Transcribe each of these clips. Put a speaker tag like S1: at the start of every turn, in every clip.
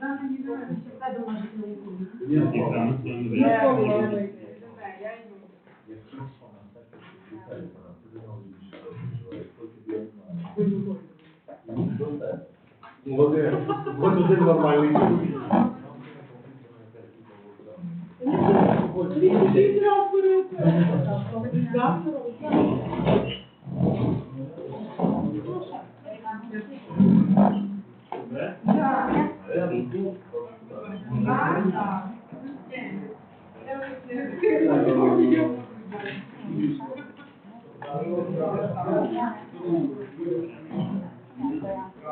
S1: Нам не знаю, що це домашній. Вони, хоч один нормальний чоловік.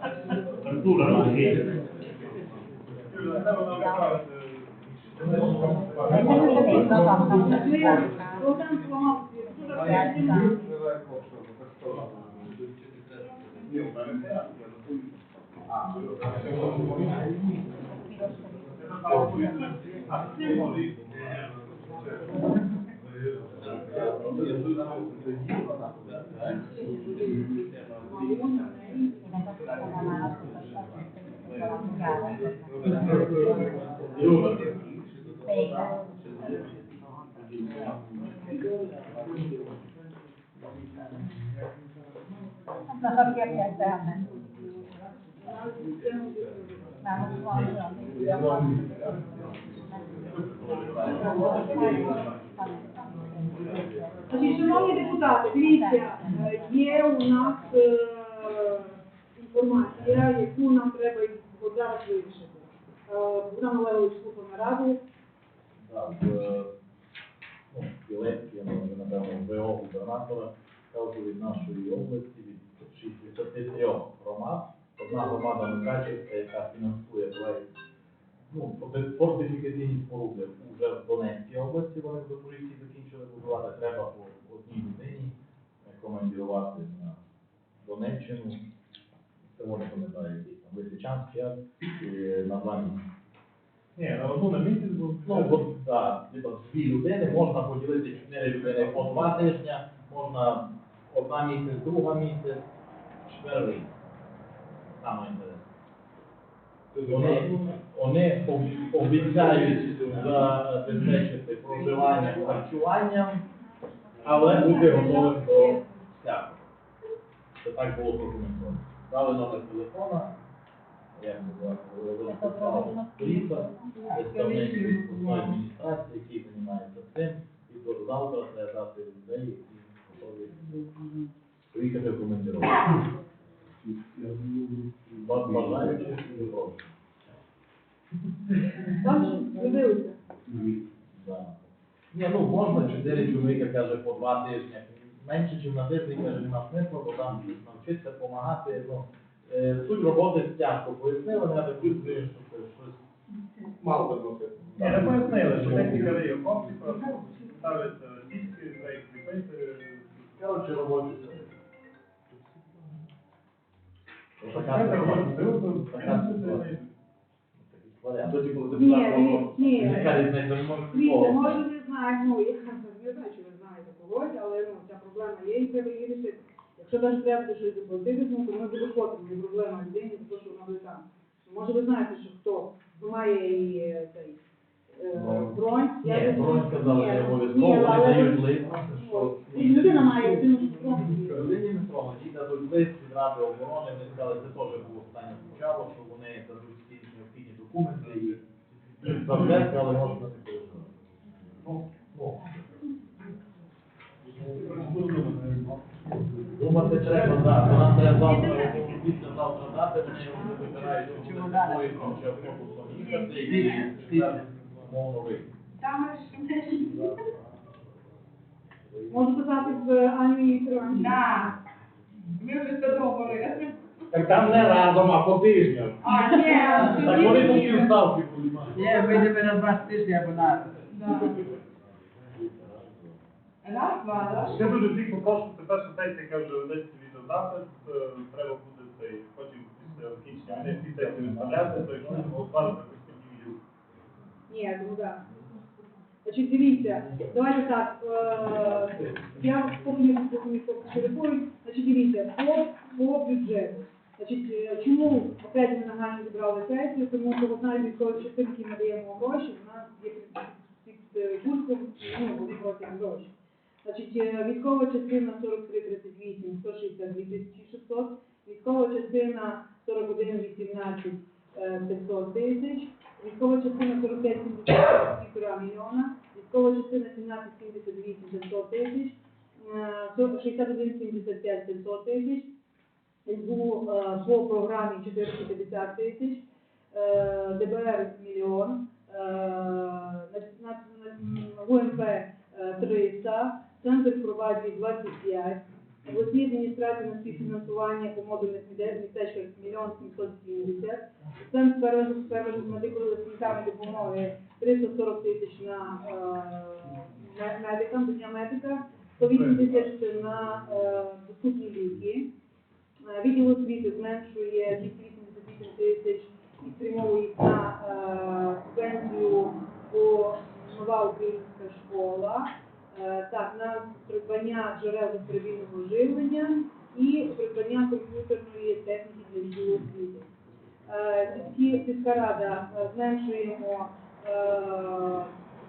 S2: Arturo, no? Sì. Grazie.
S3: Non sappiamo che è
S4: Значить, шановні депутати, дивіться, е, є у нас е, інформація, яку нам треба от зараз вирішити. Е, Богдан Олегович слухав нараду.
S5: Так, е, ну, Білецький, ну, напевно, ВО губернатора, кажу від нашої області, від 63 громад. Одна громада Мукачівська, яка фінансує проект, ну, форти- фортифікаційні споруди вже в Донецькій області, вони в Запоріжжі закінчили будувати, треба по одній людині командірувати на Донеччину. Це вони пам'ятаю, Лисичанський, і на два місяці.
S1: Ні, на одну на місяць був.
S5: Ну, от, так, типу, дві людини, можна поділити чотири людини по два тижня, можна одна місяць, друга місяць, четвертий. Саме інтересне. Вони, вони об- обіцяють забезпечити проживання харчуванням, але бути готовим до всякого. Це так було прокоментовано. Дали номер телефона, як Поліса, представник обласної адміністрації, який займається цим, і завтра треба дати людей, які готові приїхати в командировку. Бажаючи,
S4: дивилися.
S5: Ні, ну можна чотири чоловіка, каже, по два тижні. Менше, ніж на тиждень, каже, нема смислу, бо там навчитися, допомагати. Ну, суть роботи тяжко пояснили, я так чувствую, що щось.
S1: Мало би
S5: Да.
S1: Ні, не пояснили, що техніка дає комплекс, ставляться диски, за їх кріпити.
S5: Коротше, робочі.
S4: Ні, може не знаю, ну я не знаю, чи ви знаєте когось, але ну ця проблема є і треба її рішити. Якщо навіть треба буде щось заплатити, ну то ми буде потім не проблема людині, тому що вона буде там. Може ви знаєте, що хто хто має е, цей е,
S5: Ну,
S4: бронь?
S5: Ні, сказали,
S4: Ні,
S5: обов'язково, вони дають лист, що
S4: Ну, Людина має людину бронь.
S5: Людині не їй дадуть лист від Ради оборони, вони сказали, це теж було питання спочатку, що вони дадуть всі необхідні документи і завжди, але можна не. Ну, ну, Думати треба, так, то нам треба завтра, після завтра дати, вони вже вибирають, буде такою чи автобусом їхати, і так, умовно вийти.
S6: Там ж
S4: Можу казати в Ані Вікторовні.
S6: Да. Ми вже це договорили.
S5: Так там не разом, а по тижням.
S6: А, ні,
S5: Так вони по півставки будуть.
S1: Ні, вийдемо на два тижні або на
S6: Да. Раз, два, раз.
S2: Ще дуже всіх попрошу, це перша сесія, яка вже ведеться відеозапис, е, треба буде цей, потім після закінчення всі сесії виставляти, то якщо не голосувати, то якось тоді.
S4: Ні, так. Значить, дивіться, давайте так, е, я поки не телефоную, значить, дивіться, по, по бюджету. Значить, е, чому опять ми нагально зібрали сесію, тому що одна із військових частин, які ми даємо гроші, нас є під, під е, курсом, ну, вони просять гроші. Значить, е, військова частина 4338, 162 600, військова частина 4118, е, 500 тисяч, військова частина 4570 півтора мільйона, військова частина 1778 500 тисяч, е, 6175 500 тисяч, СБУ е, по програмі 450 тисяч, е, ДБР мільйон, Центр 25, обласні адміністрації на співфінансування по модульних міде- містечках 1 770, Центр первинної первинної медико-санітарної допомоги 340 тисяч на е, ме- медикам, до Дня медика, 108 тисяч на е, доступні ліки. Е, Відділ освіти зменшує 288 тисяч і спрямовує їх на е, по нова українська школа, так, на придбання джерел безперебійного живлення і придбання комп'ютерної техніки для відділу освіти. Е, Сільська рада е, зменшуємо е,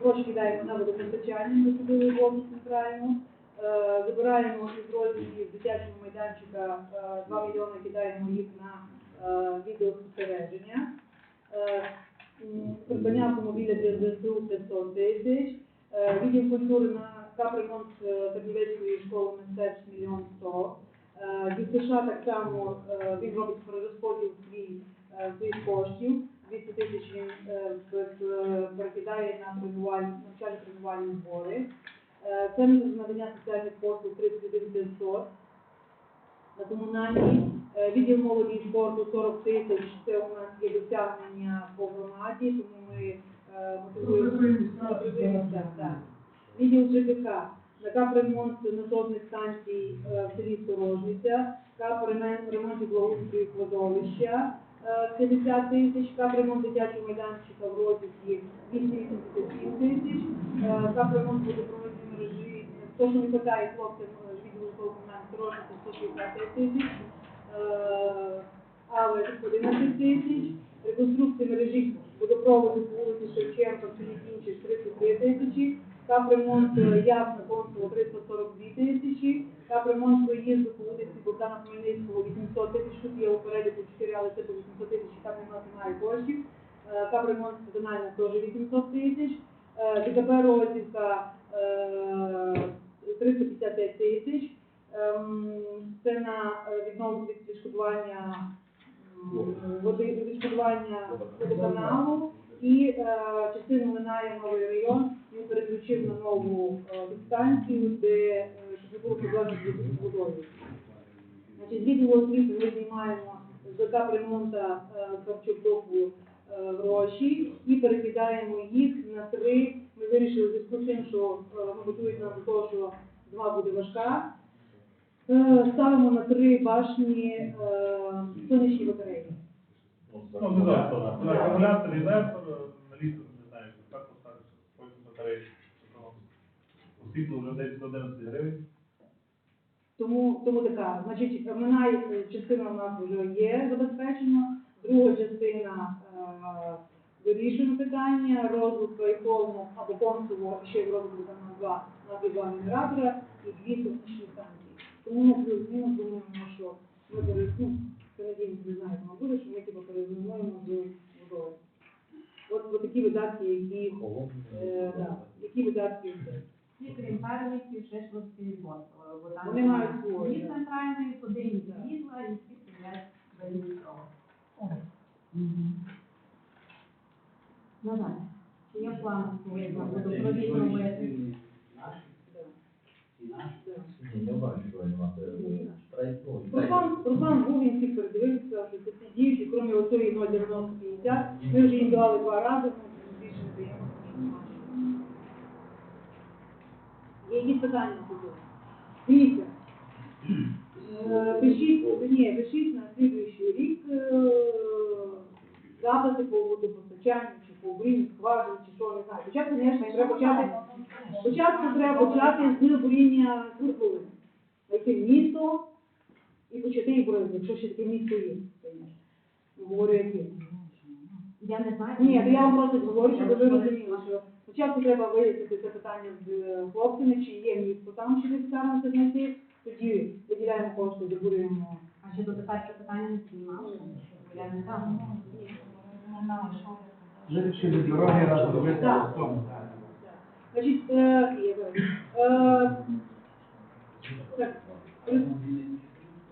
S4: гроші кидаємо на водопостачання, ми купили воду центральну. Е, Забираємо із розділів дитячого майданчика е, 2 мільйони, кидаємо їх на е, відеоспостереження. Е, Придбання автомобіля для ЗСУ 500 тисяч. Е, Відділ культури на капремонт е, Тернівецької школи мистецтв мільйон 100. Е, ДЮСШ так само він робить перерозподіл своїх коштів. 200 тисяч він перекидає на навчальні тренувальні збори. Центр надання соціальних послуг 31 500. На комунальні Е, відділ молоді і спорту 40 тисяч. Це у нас є досягнення по громаді, тому ми е. Відділ ЖКХ. На капремонт насосних станцій е, в селі Сторожниця, капремонт і благоустрою кладовища. Е, 50 тисяч, капремонт дитячого майданчика в розвитку 287 тисяч, е, капремонт водопроводної мережі, то, що не вистачає хлопцям е, відділу житлово-комунальних Сторожниця 165 тисяч, е, але 11 тисяч, реконструкція мережі водопроводу по вулиці Шевченка, в селі Кінчик 33 тисячі, капремонт е, Ясна консула 342 тисячі, капремонт проїзду по вулиці Богдана Хмельницького 800 тисяч, тут є у переліку 4, але це по 800 тисяч, там немає, немає коштів, Е, капремонт Дональна теж 800 тисяч, Е, ДКП Розівка е, 355 тисяч, Ем, це на е, відновлення від відшкодування м, води, відшкодування водоканалу і е, частину минає новий район, він переключив на нову е, підстанцію, де е, не було проблем з водою. Значить, відділу освіти ми знімаємо з капремонта харчоблоку е, гроші і перекидаємо їх на три. Ми вирішили зв'язку з тим, що готують нам до того, що зима буде важка. Е, Ставимо на три башні е, сонячні батареї.
S5: Ну,
S2: Ну. На акумулятор, інвертор, на літо не знаю, що так поставиш, потім батареї. Світло вже десь 111 гривень.
S4: Тому, тому така, значить, минає е, частина у нас вже є забезпечена, друга частина е, вирішуємо питання, розвитку і або консулу, ще в розвитку там на два, на два генератора і дві сонячні станції. Тому плюс-мінус думаємо, що ми пере- ну, це надіємося, ви знаєте, мабуть, що ми типу перезимуємо з водою. От, от такі видатки, які, е, да, які видатки.
S7: І крім первиків, ще швидкий фонд.
S4: Вони мають свої,
S7: Дві центральної, туди і світла, і всі сидять без нічого. Назад. Чи є план, коли буде провідно ввести?
S5: Ні, я бачу, що вони мати.
S4: Руслан, Руслан був, він всіх передивився, що це всі діючі, крім оцієї 0,9050, ми вже їм давали два рази, ну, більше не даємо. Є якісь питання тут? Дивіться, Е, пишіть, ні, пишіть на слідуючий рік е, запити по водопостачанню, чи по обрінню скважин, чи що, не знаю. Спочатку, звісно, треба почати, спочатку треба почати з обріння куркули. Знайти місто і почати їх брати, якщо ще таке місто є. Говорю, яке.
S7: Я не знаю.
S4: Ні, то я вам просто говорю, щоб ви розуміли, що спочатку треба вияснити це питання з е, хлопцями, чи є місто там, чи десь там це знайти, тоді виділяємо кошти, добурюємо.
S7: А ще дотепер це питання не знімали? Я не знаю.
S1: Вирішили дороги раз робити в тому.
S4: Значить, е, е, так,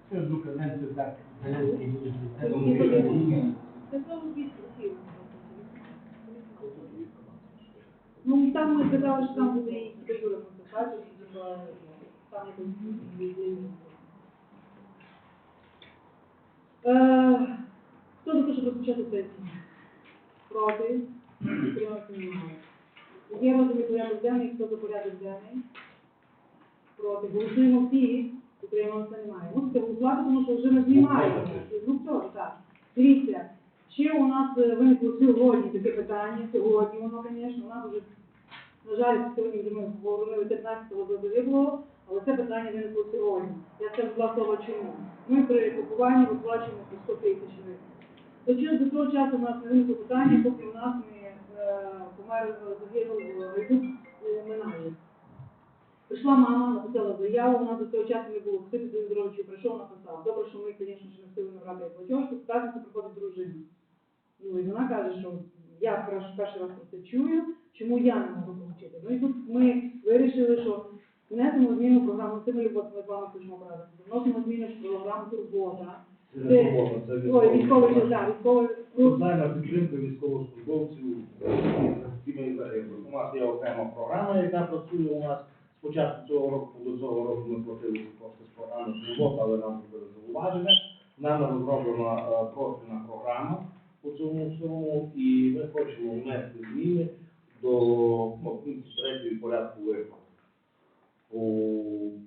S1: Це з Українців так.
S4: це знову від сил. Ну, і там ми казали, що там буде і Юра Мустафач, і там якось. Е, Хто щоб розпочати сесію? Проти? Підтримати немає. Є розумі порядок денний, хто за порядок денний? Проти. Голосуємо всі, підтримуватися немає. Мусите голосувати, тому що вже ми знімаємо. Ну хто ж так? Дивіться, ще у нас е, виникло сьогодні таке питання, сьогодні воно, звісно, у нас вже, на жаль, сьогодні вже ми говорили 15-го загиблого, але це питання виникло сьогодні. Я скажу два слова чому. Ми при купуванні виплачуємо по 100 тисяч гривень. До До того часу у нас не виникло питання, поки у нас не е, помер е, загинув Гайдук у Минаї. Прийшла мама, написала заяву, нас до цього часу не було Хтось Дмитровичу прийшов, написав. Добре, що ми, звісно, ще не встигли набрати платіжку, в п'ятницю приходить дружина. Ну, і вона каже, що я перший раз про це чую, чому я не можу отримати. Ну і тут ми вирішили, що внесемо зміну програму, це ми ми з вами хочемо брати. Вносимо зміни в програму Турбота. Це, ой, військовий, да, військовий,
S8: Соціальна підтримка військовослужбовців. У нас є окрема програма, яка працює у нас. Спочатку цього року, до цього року ми платили кошти з програми «Турбот», але нам зробили зауваження. Нами розроблена е, профільна програма по цьому всьому, і ми хочемо внести зміни до ну, пункту третьої порядку виплат по,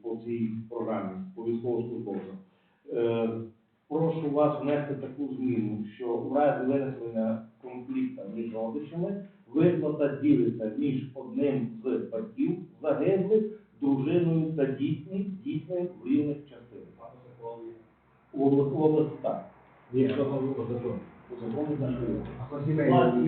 S8: по цій програмі, по військовослужбовцям. Прошу вас внести таку зміну, що в разі виникнення конфлікту між родичами виплата ділиться між одним з батьків загиблих, дружиною та дітьми, дітьми в рівних частинах. В області, так.
S5: Є що по закону.
S8: По закону так.
S1: А по сімейному?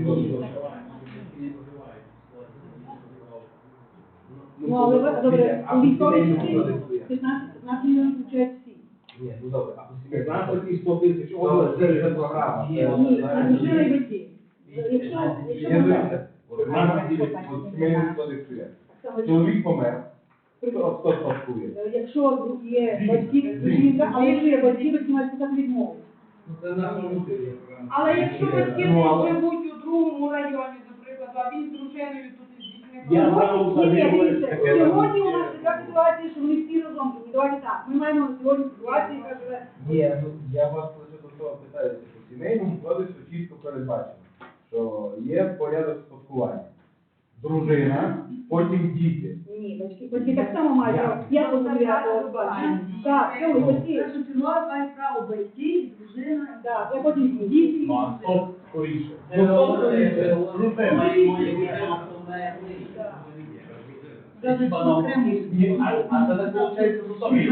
S4: ну, але добре, у військовій
S1: сімейному
S4: частині
S1: кодексу як?
S4: 15 15 мільйонів всі.
S1: Ні, ну добре, а по сімейному
S8: 15 і 100 тисяч
S1: Добре, це вже програма.
S4: Ні. Якщо, якщо
S1: Я
S4: ми
S1: дивлюся? Чоловік помер, хто хто спадкує?
S4: Е, Якщо є батьки, жінка, але якщо є батьки, батьки мають сказати відмову.
S1: Ну це.
S6: Але якщо батьки
S1: Ну, але-
S6: живуть у другому районі, наприклад, а він з дружиною тут.
S8: Я
S4: сьогодні у нас така ситуація, що вони всі разом живуть. Давайте так, ми маємо сьогодні ситуацію, яка живе.
S1: Ні, ну я вас лише до того питаюся, що в сімейному кодексу чітко передбачено, що є порядок спадкування. Дружина, потім діти.
S4: Ні, батьки батьки так само мають право. Я позамовляю бачу. Так, все, батьки.
S7: Першочергово мають право батьки, дружина.
S4: Так, я потім діти.
S5: Ну, а хто скоріше?
S1: Ну, скоріше?
S2: Дружина.
S7: Навіть окремо.
S5: Ні, а, це так виходить з особи.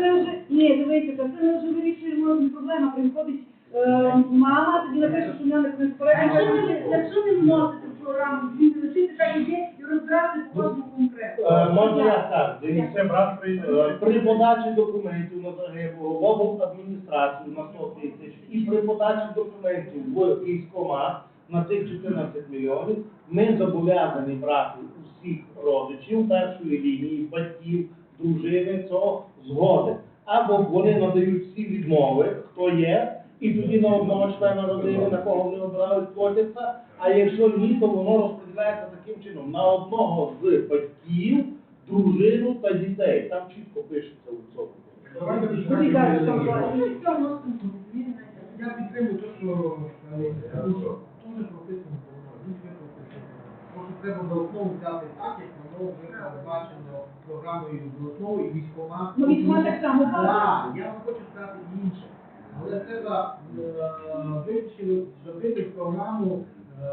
S4: Це вже, ні, дивіться, це ми вже вирішуємо проблема, приходить е, мама, тоді напише, що в мене не
S7: А Якщо ви, вносите в програму зміни, лишити так і є, і розбирати по кожному конкретно.
S8: Е, Можна я так, дивіться.
S2: Брат при...
S8: Е, При подачі документів на загиблого в обладміністрацію на 100 тисяч і при подачі документів в військкомат на цих 14 мільйонів ми зобов'язані брати усіх родичів першої лінії, батьків, дружини, цього згоди. Або вони надають всі відмови, хто є, і тоді на одного члена родини, на кого вони обирають, платяться. А якщо ні, то воно розподіляється таким чином на одного з батьків, дружину та дітей. Там чітко пишеться у цьому.
S4: Що.
S9: Я підтримую те, що е, ну, що, дуже прописано прописано. Просто треба за основу взяти так, як воно вже передбачено програмою основу і військомат.
S4: Ну, військкомат так само, так.
S9: Так, я вам хочу сказати інше. Але треба е, вивчити, зробити програму е,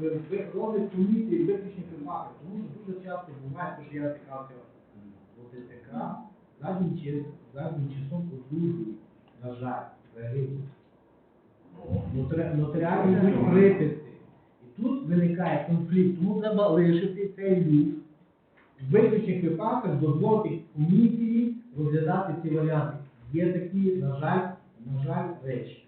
S9: ви- ви- розгляд комісії виключних випадків. Тому що дуже часто буває, що я стикався в ОТТК, заднім часом, одружують, на жаль, загиблих. Нотарі- Нотаріально приписи. І тут виникає конфлікт, тому треба лишити цей люк. В виключних випадках дозволити комісії розглядати ці варіанти. Є такі, на жаль, на жаль, речі.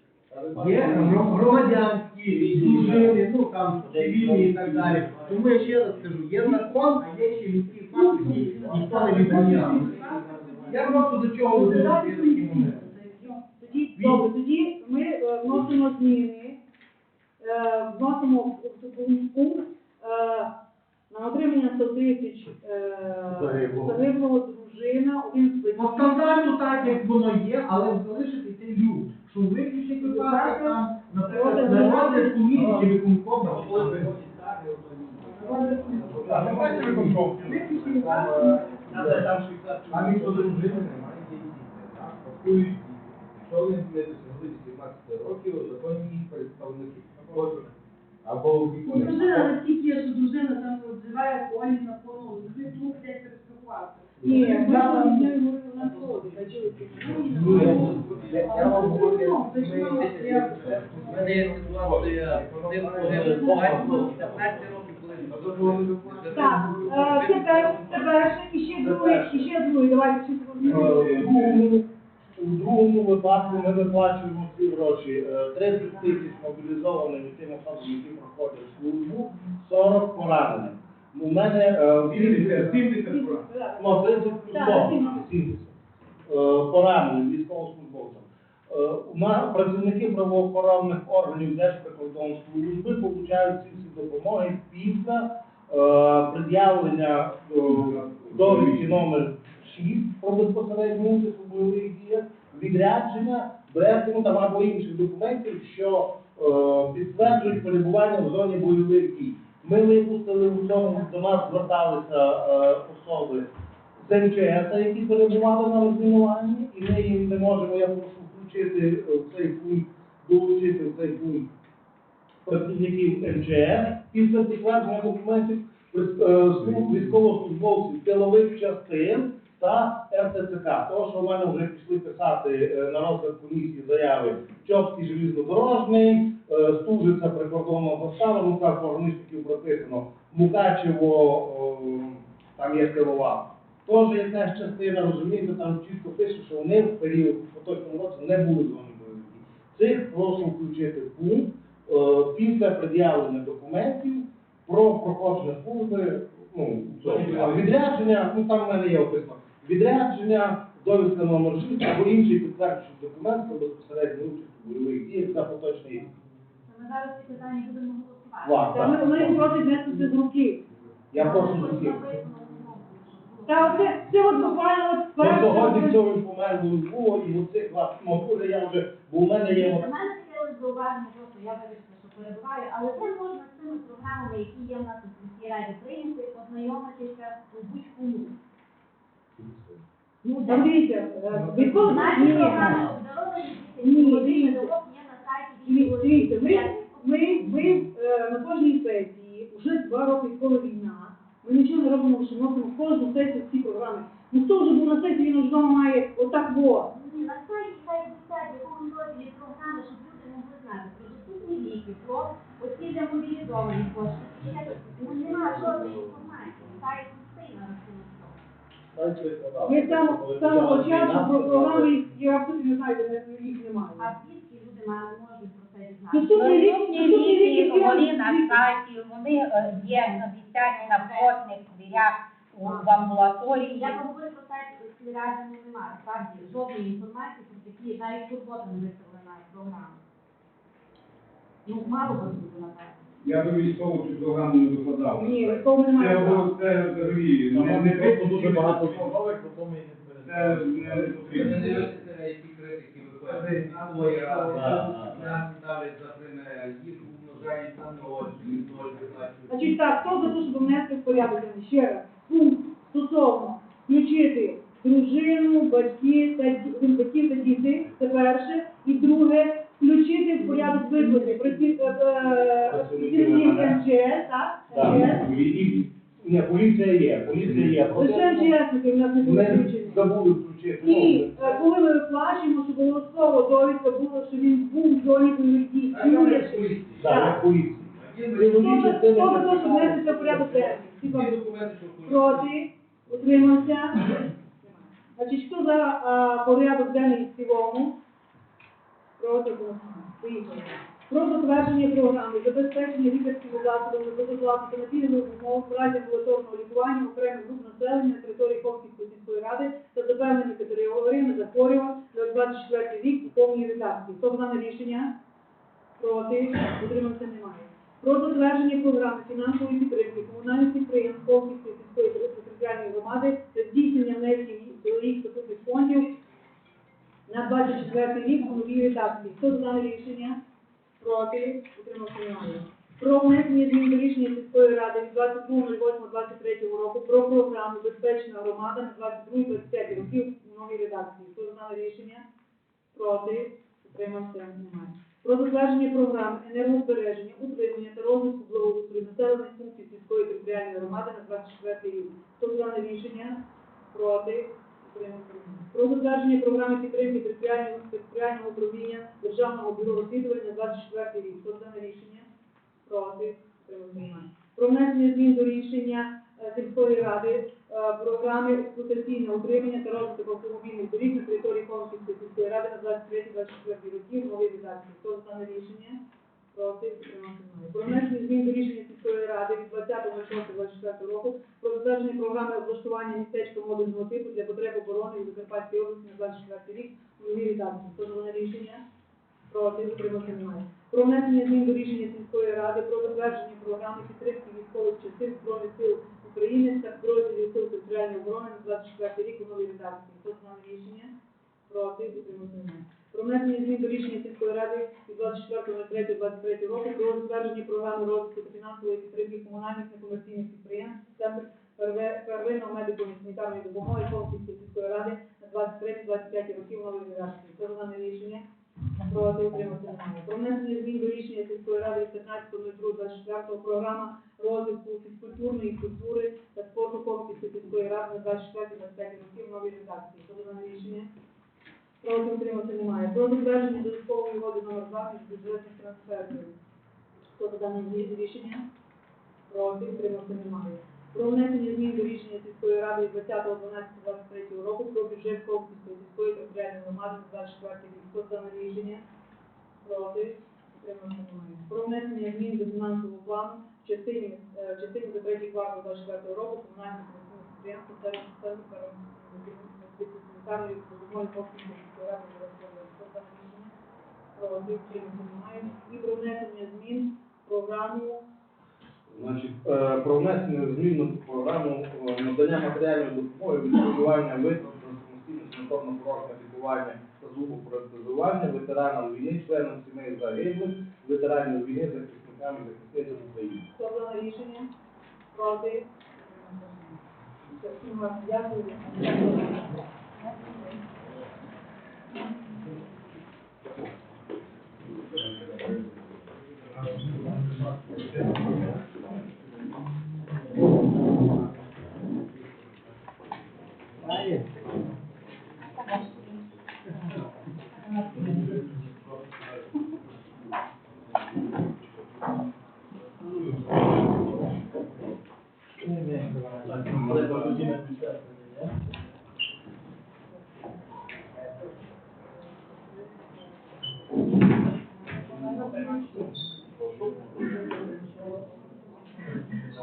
S9: Є громадянські дружини, ну там цивільні і так далі. Тому я ще раз скажу, є закон, а є ще людські факти, які ніхто не. Я просто до чого веду є такий момент.
S4: Тоді, тоді ми е, вносимо зміни, е, вносимо пункт е, на отримання 100 тисяч е,
S8: Загиблого.
S4: загиблого дружина, один з
S9: По стандарту так, як воно є, але залишити цей люк, що в виключних випадках там, наприклад, на розгляд комісії чи виконкому.
S2: А, давайте виконком.
S1: А він подружили, немає дітей. Так, пакують діти. Якщо вони буде досягли 18 років, законні їх представники. Або
S7: Ну,
S1: опікуни.
S7: дружина що дружина там на фону, ви двох десь перестрахуватися.
S4: Ні, ми з нею говорили на сході, та чули,
S1: Я я вам говорю,
S7: Ну,
S1: ми-
S7: це ж воно, я-
S10: У мене є ситуація коли батько 15 років, коли
S4: Так, е, це перше, і ще другий, і ще другий, давайте щось
S8: Е, у другому випадку ми виплачуємо ці гроші е, 30 тисяч мобілізованим і тим особам, які проходять службу, 40 пораненим. У мене е,
S1: сімдесят прав.
S8: Ну, 30 плюс
S4: Так,
S8: 100,
S4: 70.
S8: 70. Е, військовослужбовцям. Е, У нас працівники правоохоронних органів Держприкордонслужби получають ці всі допомоги після е, пред'явлення е, довідки номер 6 про безпосередню участь у бойових діях, відрядження, брехтину там або інших документів, що е, підтверджують перебування в зоні бойових дій. Ми випустили у цьому, до нас зверталися е, особи з МЧС, які перебували на розмінуванні, і ми їм не можемо, я прошу включити е, в цей пункт, долучити в цей пункт працівників МЧС після підтвердження документів е, служб військовослужбовців тилових частин та РТЦК. Того, що в мене вже пішли писати е, на розгляд комісії заяви Чопський желізнодорожний, е, Стужиця прикордонного застава, ну так пограничників прописано, Мукачево, там є Кривова. Теж якась частина, розумієте, там чітко пише, що вони в період в поточному році не були зоні бойових. Цих прошу включити в пункт е, після пред'явлення документів про проходження служби, ну, відрядження, ну там в мене є описано, відрядження, довідка номер 6 або інший підтверджуючий документ про безпосередню участь у бойових діях за поточний рік.
S7: Ми зараз ці питання будемо голосувати.
S4: Та ми,
S8: так.
S4: ми внести з руки.
S8: Я прошу з усіх.
S4: Та оце, це от буквально от
S8: Бо сьогодні цього він помер було, і оцих вас може я вже, бо у мене є.
S3: Для мене ось зауваження, просто я вирішила, що перебуваю, але це можна з цими програмами, які є в нас у сільській раді прийняти, познайомитися у будь-кому. Ну,
S4: дивіться, відколи
S3: Наші програми
S4: Ні, дивіться.
S3: на
S4: Дивіться, ми, ми, ми на кожній сесії, вже два роки коли війна, ми нічого не робимо, що носимо кожну сесію всі програми. Ну хто вже був на сесії, він вже вдома має отак во.
S3: Ні, На сайті висять, в якому розділі програми, щоб люди могли знати про доступні ліки, про оці демобілізовані кошти. Ще- Ну, немає жодної інформації. Сайт пустий на.
S4: Ми самого- з самого часу про програми, я абсолютно не знаю, де не- їх
S3: А звідки люди мають можуть про це
S4: ліки,
S11: Доступні
S4: доступні
S11: ліки,
S4: ліки,
S11: вони на сайті, вони е, є обіцяні на входних дверях в амбулаторії.
S3: Я говорю про сайт сільради немає, справді жодної інформації про такі, навіть турбота не виставлена програма. Ну, мало би бути, напевно.
S1: Я би військову цю програму не викладав.
S4: Ні,
S1: Це,
S4: немає.
S1: було- це взагалі не, не
S5: просто дуже
S1: потрібно.
S5: багато військових, то ми не
S1: Це
S5: перестали.
S1: не, не потрібно. потрібно. які критики виходять. Ставлять за пример, їх умножають на ноль, ноль.
S4: Значить так, хто за те, щоб внести в порядок ще раз, пункт стосовно включити дружину, батьків та батьків та дітей, це перше, і друге, виплати е, е, працівників МЧС, так?
S8: Так,
S4: МЧС.
S8: і, ні, поліція є, поліція є.
S4: Лише МЧСники в нас не були
S8: Ми
S4: включені.
S8: забули включити.
S4: І е, коли ми виплачуємо, щоб обов'язково довідка була, що він був в зоні бойових дій.
S8: Так, як поліція.
S4: За- хто за те, щоб внести це в порядок денний? Всі
S1: поліція.
S4: Проти? Утримався? Значить, хто за а, порядок денний в цілому? Проти? Поїхали. Про затвердження програми забезпечення лікарськими засобами безоплатно санітарних умов разі амбулаторного лікування окремих груп населення на території Ховківської сільської ради та запевнені категоріями захворювань на 24 рік у повній редакції. Хто за рішення? Проти? Утримався немає. Про затвердження програми фінансової підтримки комунальних підприємств Ховківської сільської територіальної громади та здійснення внесків до їх статутних фондів на 24 рік у новій редакції. Хто за рішення? Проти? Утримався немає. Про внесення змін до рішення сільської ради від 22.08.23 року про програму Безпечна громада на 22-25 років у новій редакції. Хто за рішення? Проти? Утримався немає. Про затвердження програми енергозбереження, утримання та розвитку благоустрою населених пунктів сільської територіальної громади на 24 рік. Хто за рішення? Проти? Про затвердження програми підтримки територіального територіального управління Державного бюро розслідувань на 24 рік. Хто за рішення? Проти? Немає. Про внесення змін до рішення е, сільської ради е, програми експлуатаційного утримання та розвитку автомобільних доріг на території Конківської сільської ради на 23-24 роки в новій редакції. Хто за рішення? Проти утримався. Про внесення змін до рішення сільської ради від 20.06.24 року затвердження програми облаштування містечка модульного типу для потреб оборони у Закарпатській області на 24 рік в новій редакції. Хто за рішення? Проти утримався немає. Про внесення змін до рішення сільської ради про затвердження програми підтримки військових частин Збройних сил України та підрозділів сил територіальної оборони на 24 рік у новій редакції. Дане рішення? Проти утримався немає. Про внесення змін до рішення сільської ради від 24.03.23 року про затвердження програми розвитку та фінансової підтримки комунальних некомерційних підприємств Центр первинної медико-санітарної допомоги Конківської сільської ради на 23-25 років нової редакції. Хто за дане рішення? Утримався немає. Про внесення змін до рішення сільської ради від 15.02.24 програма розвитку фізкультурної культури та спорту Конківської сільської ради на 24-25 років нової редакції. Хто за дане рішення? Проти утримався немає. Про затвердження додаткової угоди номер 2 між бюджетних трансфертів. Хто за дане рішення? Проти утримався немає. Про внесення змін до рішення сільської ради від 20.12.23 року про бюджет Ковківської сільської територіальної громади на 24 рік. Хто за рішення? Проти. Про внесення змін до фінансового плану в частині, е, в частині за третій квартал 24 року комунальних підприємств та центру санітарної допомоги Ковківської сільської ради на 24 рік. Хто за рішення? Проти. І про внесення змін програму
S8: Значить, е, про внесення змін на програму е, надання матеріальної допомоги відшкодування витрат за самостійне санаторно-курортне лікування та зубопротезування ветеранам війни, членам сімей загиблих, ветеранів війни, захисникам і захисницям України.
S4: За рішення? Проти? Все, всім вам Дякую.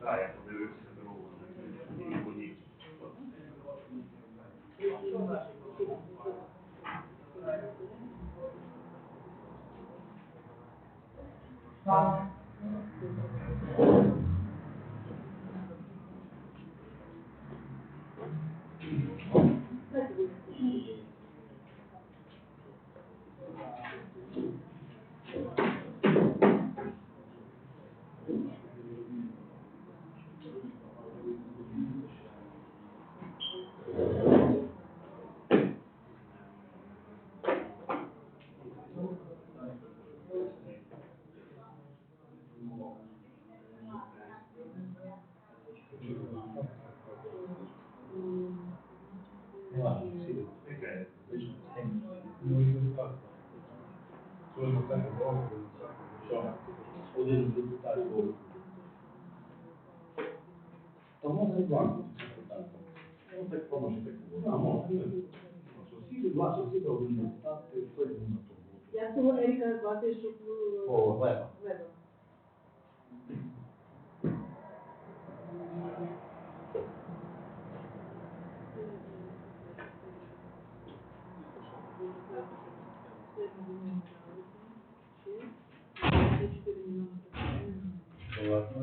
S2: Так, я подивився дорогу. І водій.
S8: Один депутат був. Та можна і два депутати. Ну, так поможе так. А, можна. Сусіди, два сусіди, один депутат, хтось на тому.
S4: Я цього Еріка звати, щоб... е,
S8: О.
S4: Глеба.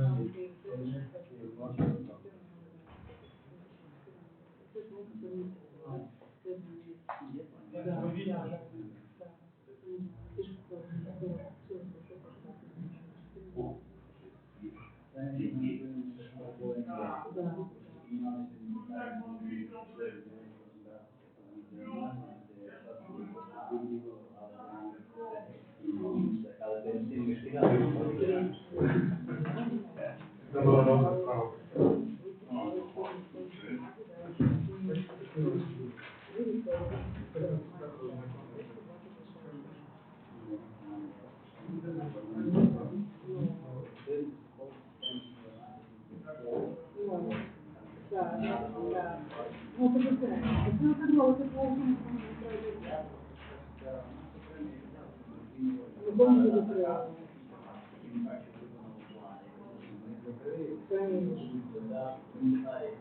S4: Так, так. Ну, це все. Ну, це було, це було, Ну, помните, це треба. Конечно.